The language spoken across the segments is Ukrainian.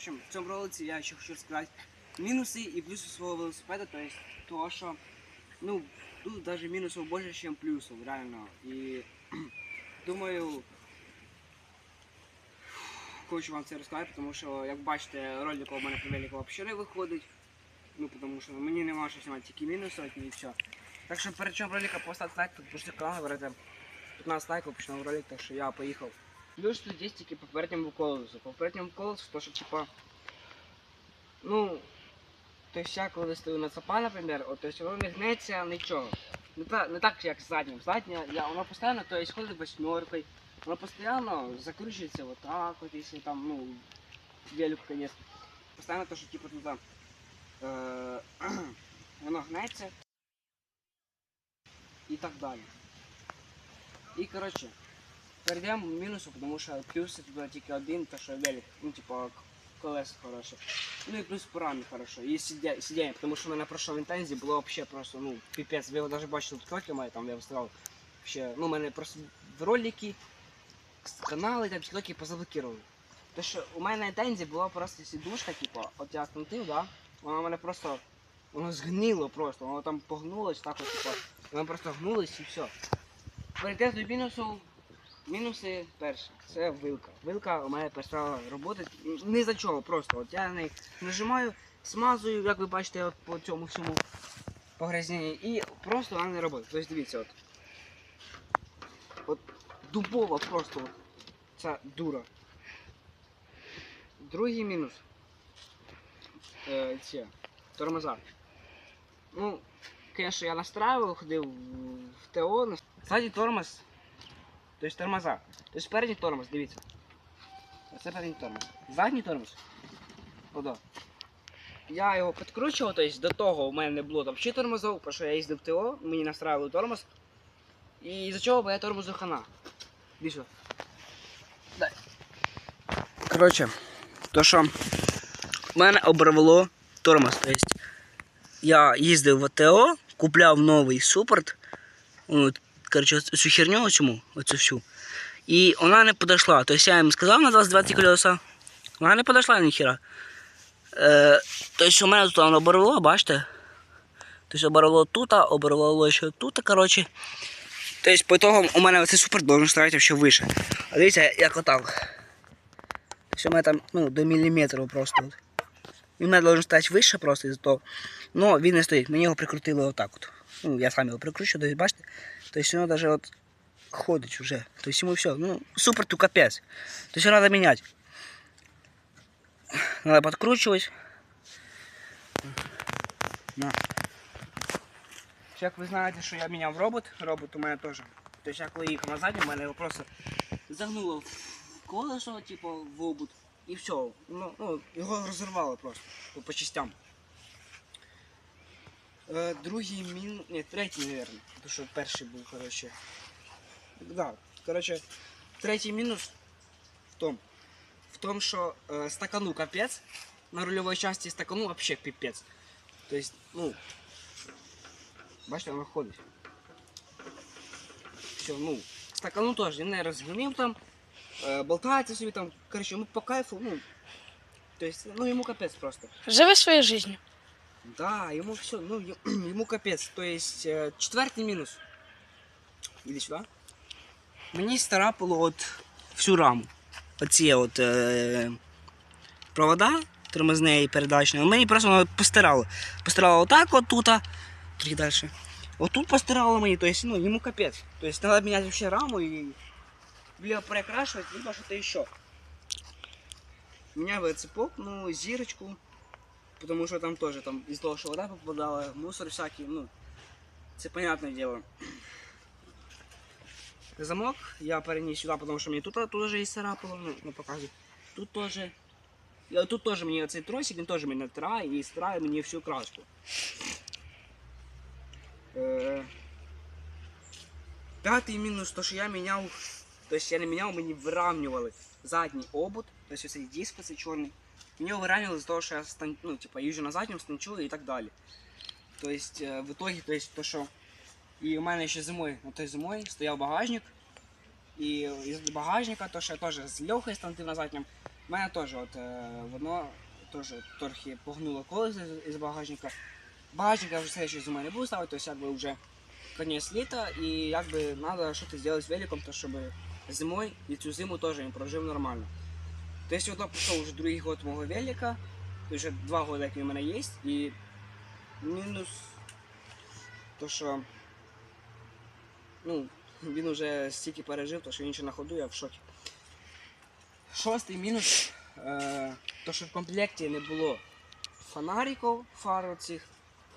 общем, в цьому ролиці я ще хочу сказати мінуси і плюси свого велосипеда, то есть того, що ну, тут даже мінусів більше, ніж плюсів, реально. І думаю, хочу вам це розказати, тому що, як бачите, ролик у мене велику взагалі не виходить. Ну, тому що мені нема що знімати тільки мінуси, і все. Так що перед чим ролика поставити лайк, підпишіть канал, говорите 15 лайків, почнемо ролик, так що я поїхав. Плюс тут є тільки по попередньому колесу. По попередньому колесу, то що типа, ну, то есть коли стою на цапа, наприклад, от, то есть воно не гнеться нічого. Не, та, не так, як заднім. Задня, я, воно постійно, то есть ходить восьмеркою, воно постійно закручується вот так, от, якщо там, ну, велик, конечно. Постійно то, що типа туди, е, воно гнеться і так далі. І коротше, перейдемо в мінусу, тому що плюси туди тільки один, то що велик, ну типа колеса хороше. Ну і плюс по рамі хорошо. І сидя, сидіння, тому що в мене на прошлому інтензі було вообще просто, ну, піпець. Ви його навіть бачили тільки мої, там я виставляв. Вообще, ну, у мене просто в ролики, канали там тільки позаблокировали. То що у мене на інтензі була просто сідушка, типу, от я крутив, да? Вона в мене просто, воно згнило просто, воно там погнулось, так от, типу, воно просто гнулось і все. Перейти до мінусу, мінуси перше, це вилка. Вилка у мене перестала роботи ні за чого, просто. От я на неї нажимаю, смазую, як ви бачите, от по цьому всьому погрязненні, і просто вона не робить. Тобто дивіться, от. От дубова просто от, ця дура. Другий мінус. Е, ці тормоза. Ну, конечно, я настраивал, ходив в ТО. Ззаді тормоз. Тобто тормоза. Тобто передній тормоз, дивіться. Оце передній тормоз. Задній тормоз. Подо. Я його підкручував, тобто до того у мене не було там тормозов, тому що я їздив в ТО, мені настраювали тормоз. І за чого бо я тормозу хана. Іди. Дай. Коротше, то що в мене оборвало тормоз. Тобто я їздив в АТО, купляв новий супорт. От, коротше, оцю цю херню оцю, оцю всю. І вона не подошла. Тобто я їм сказав на 22 колеса. Вона не подошла ніхера. Е, тобто у мене тут воно оборвало, бачите? Тобто оборвало тут, оборвало ще тут, коротше. Тобто по итогам у мене цей супорт должен стояти ще вище. А дивіться, як отак. Тобто у мене там ну, до міліметру просто. Він у мене должен стояти вище просто того. Ну, він не стоїть. Мені його прикрутили отак от. Ну, я сам його прикручу, бачите? Тобто воно навіть от ходить вже. Тобто йому все. Ну, супер ту капець. Тобто його треба міняти. Надо подкручивать. На. Як ви знаєте, що я міняв робот, робот у мене теж. Тобто я коли їхав на задньому, мене його просто загнуло в колесо, типу, в обут. І все. Ну, ну, його розірвало просто по частям. Е, другий мін. Ні, третій, мабуть. Тому що перший був, коротше. Да. Коротше, третій мінус в тому. В тому, що е, стакану капець. На рульовій часті стакану вообще пипець. Тобто, ну. Бачите, воно ходить. Все, ну. Стакану теж, він не розгонив там. Е, болтається собі там. Коротше, йому по кайфу, ну. Тобто, ну йому капець просто. Живи своєю життю. Да, ему все, ну, ему капец. То есть, четвертый минус. Иди сюда. Мені старапало от всю раму. Оці от е- провода тормозне і передачне. Мені просто постирало. Постирало отак от тут, трохи далі. Отут постирало мені, то есть, ну, йому капець. То есть, треба міняти вообще раму і либо перекрашивать, либо что-то еще. Меняю цепок, ну, зірочку. Потому что там тоже, там, из того, что вода попадала, мусор всякий, ну, це понятное дело. Замок я переніс сюди, потому что мені тут тоже і царапало, ну, ну показую. Тут тоже. Тут тоже мені цей тросик, він теж мені натирає і стирає мені всю краску. Е, П'ятий мінус, то що я міняв, тобто я не міняв, мені виравнювали задній обод, тобто цей диск цей чорний. Мені його виравнювали з того, що я стан... ну, типа, їжджу на задньому, станчую і так далі. Тобто, е, в итоге, то есть, то, що і у мене ще зимою, на той зимою стояв багажник. І із багажника, то що я теж з Льохою станців на задньому, У мене теж от, е, воно теж трохи погнуло колесо з- із багажника. Багажник я вже следующий зимою не буду ставити, тобто якби вже конець літа і якби треба щось зробити з великом, то щоб зимою і цю зиму теж він прожив нормально. Тобто воно пішов вже другий год мого велика, і вже два роки, як він у мене є, і мінус то, що ну, він вже стільки пережив, то що він ще на ходу, я в шокі. Шостий мінус, е, то що в комплекті не було фонариків, фар цих,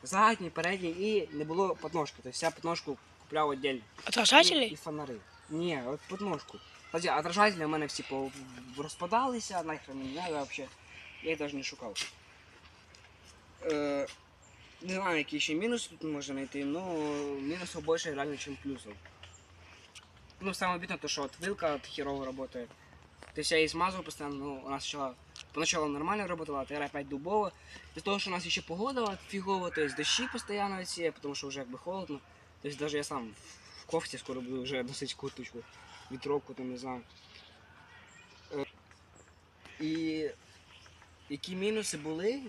задній, передній і не було подножки. Тобто я подножку купляв віддільно. І, і фонари. Ні, от подножку. Кстати, отражателі у мене всі розпадалися, нахрен не надо вообще. Я їх навіть не шукав. Е, не знаю, які ще мінуси тут можна знайти, але мінусів більше реально, ніж плюсів. Ну, саме обидно, то, що от вилка от херово работает. То есть я її смазываю постоянно, ну, нас сначала, поначалу нормально работала, а теперь опять дубово. Из-за того, что у нас еще погода фигово, то есть дощи постоянно все, потому что уже как бы холодно. То есть я сам в кофте скоро буду уже носить курточку, ветровку там, не знаю. Е, І які мінуси були,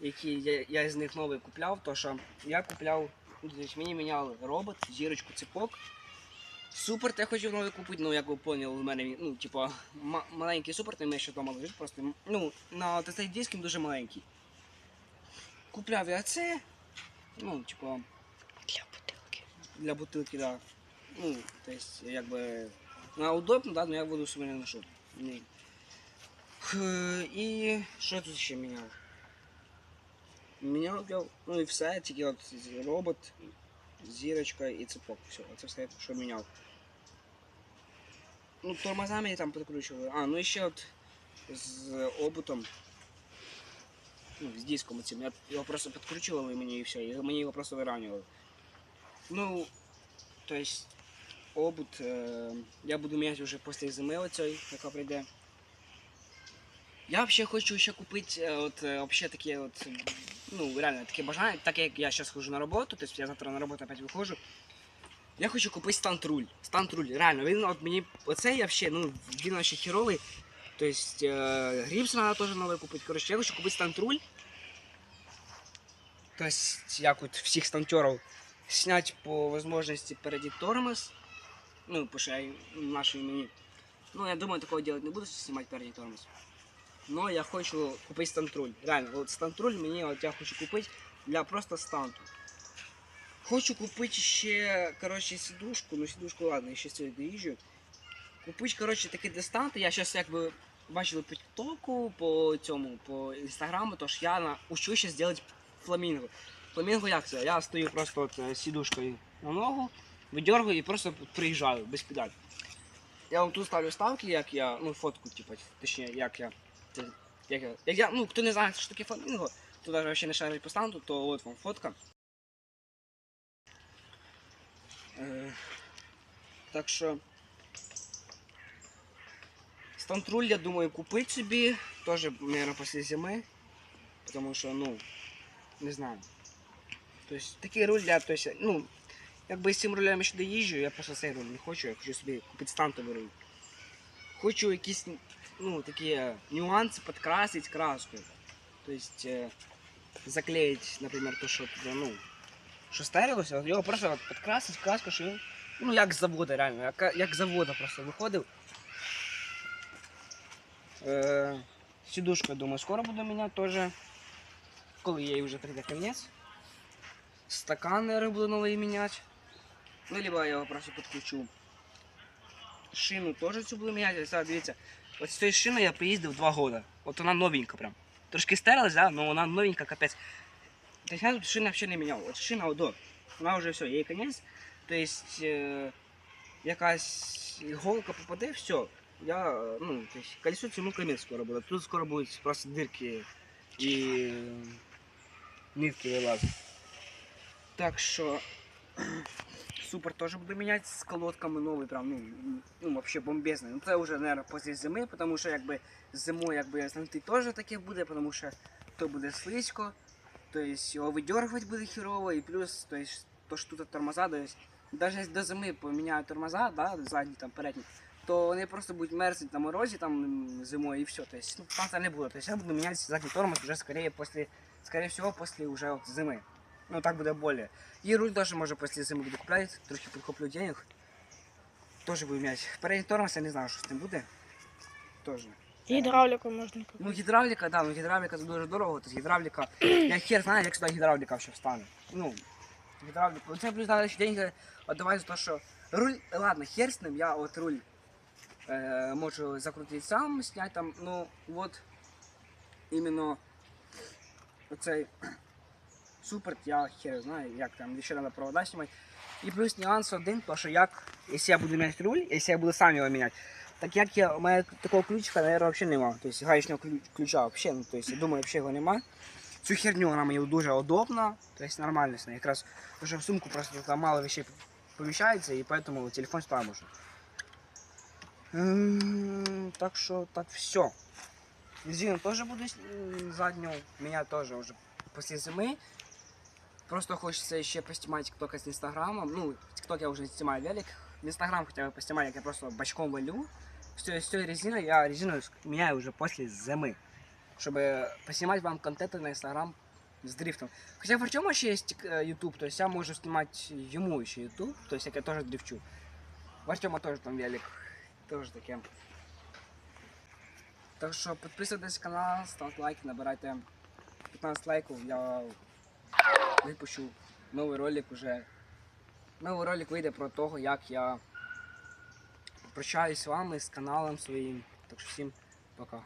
які я, я з них новий купляв, то що я купляв, тобто мені міняли робот, зірочку, цепок. Супер, я хотів новий купити, ну як ви поняли, у мене ну, типа, ма- маленький супер, той ще вдома лежить, просто, ну, на цей диск він дуже маленький. Купляв я це, ну, типа, Для бутылки. для бутилки, да. Ну, то есть, якби, на удобно, да, но я воду собі не ношу. Ні. Х, І що я тут ще міняв? Міняв я, ну і все, тільки от з- робот, зірочка і цепок. Все, це все, що міняв. Ну, тормозами я там підкручували. А, ну і ще от з обутом. Ну, з диском цим. Я його просто підкручували мені і все. І мені його просто виравнювали. Ну, то есть обут е, я буду міняти вже після зими оцей, яка прийде. Я взагалі хочу ще купити е, от, е, вообще таке ну, реально таке бажання, так як я зараз хожу на роботу, тобто я завтра на роботу опять виходжу. Я хочу купити стант-руль. Стант-руль, реально, він от мені, оцей я взагалі, ну, він вообще херовий. Тобто е, гріпс треба теж новий купити. Коротше, я хочу купити стант-руль. Тобто, як от всіх стантерів снять по возможности перейти тормоз. Ну, что я мені. Ну, я думаю, такого делать не буду, снимать передній тормоз. Но я хочу купити стантруль. Реально, от стантруль мені от я хочу купити для просто станту. Хочу купити ще, коротше, сідушку, ну сідушку ладно, я ще сьогодні доїжджу. Купити, коротше, такі дистанти. Я зараз якби бачили по тіктоку, по цьому, по інстаграму, тож я на, учу ще зробити фламінго. Фламінго як це? Я стою просто от, е, сідушкою на ногу, видергую і просто приїжджаю без педаль. Я вам тут ставлю ставки, як я, ну фотку, типу, точніше, як я. Як я, як я ну, хто не знає, що таке фламінго, хто навіть ще не шарить по станту, то от вам фотка. Е, так що. Стантруль, я думаю, купити собі, теж, мабуть, після зими. Тому що, ну, не знаю. Тобто такий руль я, то есть, ну, якби з цим рулем я ще доїжджу, я просто цей руль не хочу, я хочу собі купити стантовий руль. Хочу якісь ну, такі нюанси підкрасити краскою. Тобто е, заклеїти, наприклад, то, що ну, що стерилося, його просто підкрасити краску, що він, ну, як з заводу, реально, як, як з заводу просто виходив. Е, сідушку, я думаю, скоро буду міняти теж. Коли їй вже прийде кінець. Стакан, наверное, буду новый менять. Ну, либо я его просто подключу. Шину тоже цю буду менять. Ось, дивіться, от з цієї шини я приїздив 2 года. От вона новенька прям. Трошки стерлась, да, но вона новенька, капець. Тобто я тут шини взагалі не міняв. От шина одо. Вона вже все, їй кінець. Тобто, е, якась іголка попаде, все. Я, ну, тобто, колесо цьому кінець скоро буде. Тут скоро будуть просто дирки і е, нитки вилазити. Так що супер теж буду міняти з колодками новий, прям, ну, ну вообще бомбезний. Ну це вже, наверное, після зими, тому що якби зимою якби знайти теж таке буде, тому що то буде слизько, то есть його видергувати буде херово, і плюс то, есть, то що тут тормоза, то есть, навіть до зими поміняю тормоза, да, задні там передні, то вони просто будуть мерзнути на морозі там зимою і все. Тобто, ну, шанса не буде. Тобто я буду міняти задній тормоз вже скорее после, скорее всего, после уже от зими. Ну так буде более. І руль теж може після зими буду купляти, трохи підхоплю денег. Теж буду міняти. Передній тормоз я не знаю, що з ним буде. Теж. Гідравліку можна купити. Ну, гідравліка, да, ну гідравліка це дуже дорого, тобто гідравліка. Я хер знаю, як сюди гідравліка ще встане. Ну, гідравліку. Це плюс треба ще деньги віддавати за те, що руль, ладно, хер з ним, я от руль е, можу закрутити сам, зняти там, ну, от іменно оцей супер, я хер знаю, як там, ще треба провода знімати. І плюс нюанс один, то що як, якщо я буду міняти руль, якщо я буду сам його міняти, так як я, у мене такого ключика, наверное, взагалі нема. Тобто гаечного ключ- ключа взагалі, ну, тобто, я думаю, взагалі його нема. Цю херню вона мені дуже удобна, тобто нормально з нею. Якраз вже в сумку просто там мало вещей поміщається, і поэтому телефон сюди можу. М, Так що так все. Резину теж буду задню, меня теж вже після зими. Просто хочеться ще поснімати тільки з інстаграмом. Ну, тікток я вже знімаю велик. В інстаграм хотя бы поснімати, як я просто бачком валю. Цією, з цією я резину міняю вже після зими. Щоб поснімати вам контент на інстаграм з дрифтом. Хоча в Артема ще є YouTube, то есть я можу знімати йому ще YouTube, то есть я теж дрифчу. В Артема теж там велик. Теж таке. Так що підписуйтесь на канал, ставте лайки, набирайте 15 лайків, я випущу новий ролик уже. Новий ролик вийде про того, як я прощаюсь з вами, з каналом своїм. Так що всім пока.